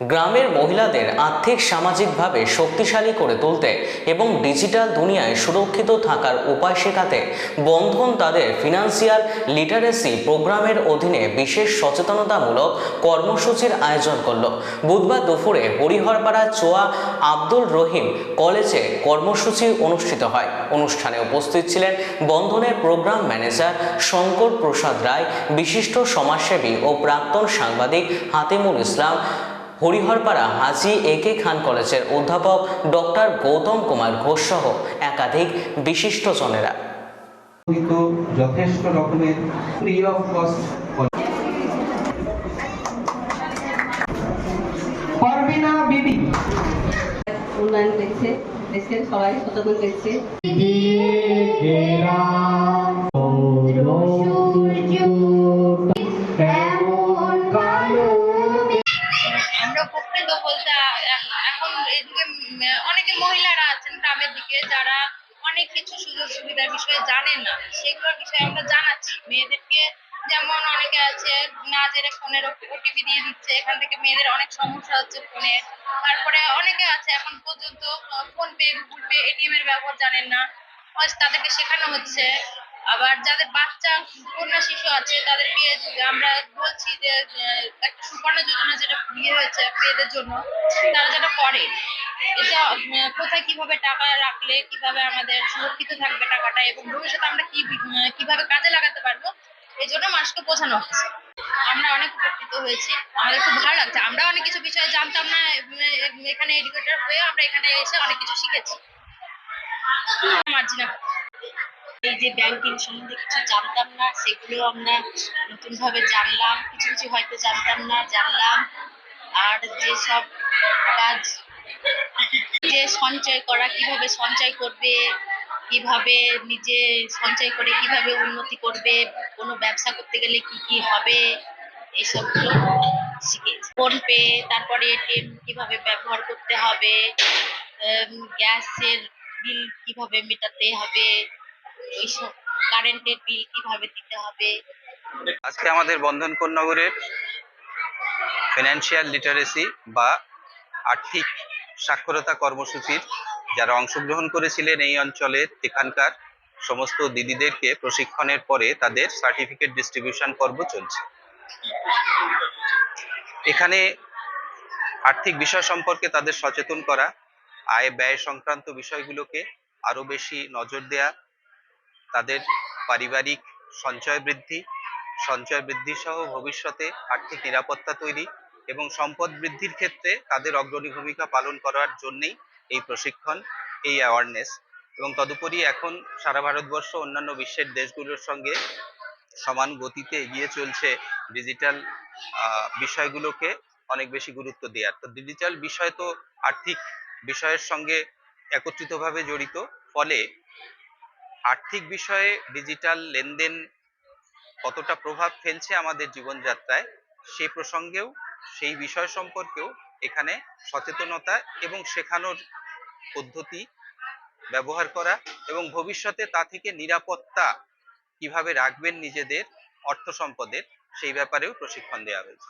গ্রামের মহিলাদের আর্থিক, সামাজিকভাবে শক্তিশালী করে তুলতে এবং ডিজিটাল দুনিয়ায় সুরক্ষিত থাকার উপায় শেখাতে বন্ধন তাদের ফিনান্সিয়াল লিটারেসি প্রোগ্রামের অধীনে বিশেষ সচেতনতামূলক কর্মসূচির আয়োজন করল। বুধবার দুপুরে হরিহরপাড়া চোয়া আব্দুল রহিম কলেজে কর্মসূচি অনুষ্ঠিত হয়। অনুষ্ঠানে উপস্থিত ছিলেন বন্ধনের প্রোগ্রাম ম্যানেজার শঙ্কর প্রসাদ রায়, বিশিষ্ট সমাজসেবী ও প্রাক্তন সাংবাদিক হাতিমুল ইসলাম হরিহরপাড়া হাজি এ কে খান কলেজের অধ্যাপক ডক্টর গৌতম কুমার ঘোষ সহ একাধিক বিশিষ্টজনেরা কিন্তু যথেষ্ট রকমের ফ্রি অফ কস্ট পারবিনা বিবি। উন্নয়ন দেখছে দেশের সবাই সচেতন দেখছে। উপকৃত বলতে, এখন এদিকে অনেকে মহিলারা আছেন গ্রামের দিকে যারা অনেক কিছু সুযোগ সুবিধার বিষয়ে জানেন না। সেগুলোর বিষয়ে আমরা জানাচ্ছি। মেয়েদেরকে যেমন অনেকে আছে, না জেনে ফোনের ওটিপি দিয়ে দিচ্ছে, এখান থেকে মেয়েদের অনেক সমস্যা হচ্ছে ফোনে। তারপরে অনেকে আছে, এখন পর্যন্ত PhonePe Google Pay ATM এর ব্যবহার জানেন না। তাদেরকে শেখানো হচ্ছে। আবার যাদের বাচ্চা, কন্যা শিশু আছে তাদেরকে আমরা বলছি যে একটা সুকন্যা যোজনা যেটা বিয়ে হয়েছে মেয়েদের জন্য, তারা যেটা করে, এটা কোথায় কীভাবে টাকা রাখলে, কীভাবে আমাদের সুরক্ষিত থাকবে টাকাটা এবং ভবিষ্যতে আমরা কি কীভাবে কাজে লাগাতে পারব, এই জন্য মানুষকে বোঝানো হচ্ছে। আমরা অনেক উপকৃত হয়েছি, আমাদের খুব ভালো লাগছে। আমরা অনেক কিছু বিষয়ে জানতাম না এখানে এডুকেটর হয়ে আমরা এখানে এসে অনেক কিছু শিখেছি। মার্জিনা এই যে ব্যাংকিং সম্বন্ধে কিছু জানতাম না সেগুলো আমরা নতুন ভাবে জানলাম। কিছু কিছু হয়তো জানতাম না, জানলাম। আর যেসব কাজ, যে সঞ্চয় করা, কীভাবে সঞ্চয় করবে, কীভাবে নিজে সঞ্চয় করে কীভাবে উন্নতি করবে, কোনো ব্যবসা করতে গেলে কি কি হবে, এসবগুলো শিখেছি। ফোন পে তারপরে এটিএম কীভাবে ব্যবহার করতে হবে গ্যাসের বিল কীভাবে মেটাতে হবে কারেন্টের বিল কীভাবে দিতে হবে? আজকে আমাদের বন্ধন নগরের ফিনান্সিয়াল লিটারেসি বা আর্থিক সাক্ষরতা কর্মসূচির যারা অংশগ্রহণ করেছিলেন এই অঞ্চলের এখানকার সমস্ত দিদিদেরকে প্রশিক্ষণের পরে তাদের সার্টিফিকেট ডিস্ট্রিবিউশন পর্ব চলছে। এখানে আর্থিক বিষয় সম্পর্কে তাদের সচেতন করা, আয় ব্যয় সংক্রান্ত বিষয়গুলোকে আরও বেশি নজর দেয়া তাদের পারিবারিক সঞ্চয় বৃদ্ধি সঞ্চয় বৃদ্ধি সহ ভবিষ্যতে আর্থিক নিরাপত্তা তৈরি এবং সম্পদ বৃদ্ধির ক্ষেত্রে তাদের অগ্রণী ভূমিকা পালন করার জন্যই এই প্রশিক্ষণ, এই অ্যাওয়ারনেস এবং তদুপরি এখন সারা ভারতবর্ষ অন্যান্য বিশ্বের দেশগুলোর সঙ্গে সমান গতিতে এগিয়ে চলছে ডিজিটাল বিষয়গুলোকে অনেক বেশি গুরুত্ব দেওয়ার। তো ডিজিটাল বিষয় তো আর্থিক বিষয়ের সঙ্গে একত্রিতভাবে জড়িত, ফলে আর্থিক বিষয়ে ডিজিটাল লেনদেন কতটা প্রভাব ফেলছে আমাদের জীবনযাত্রায় সেই প্রসঙ্গেও সেই বিষয় সম্পর্কেও এখানে সচেতনতা এবং শেখানোর পদ্ধতি ব্যবহার করা এবং ভবিষ্যতে তা থেকে নিরাপত্তা কীভাবে রাখবেন নিজেদের অর্থ সম্পদের সেই ব্যাপারেও প্রশিক্ষণ দেওয়া হয়েছে।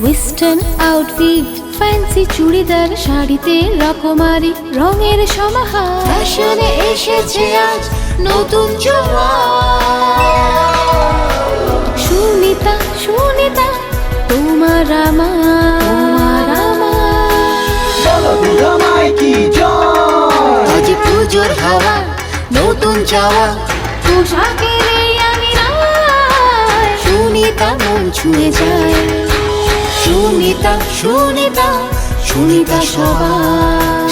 ওয়েস্টার্ন আউটফিট ফ্যান্সি চুড়িদার শাড়িতে রকমারি রঙের সমাহার। ফ্যাশনে এসেছে আজ নতুন সুনিতা সুনিতা তোমার আমার। আজ পুজোর হাওয়া নতুন চাওয়া। পোশাকের সুনিতা মন ছুঁয়ে যায়। সুনিতা সুনিতা সুনিতা সবার।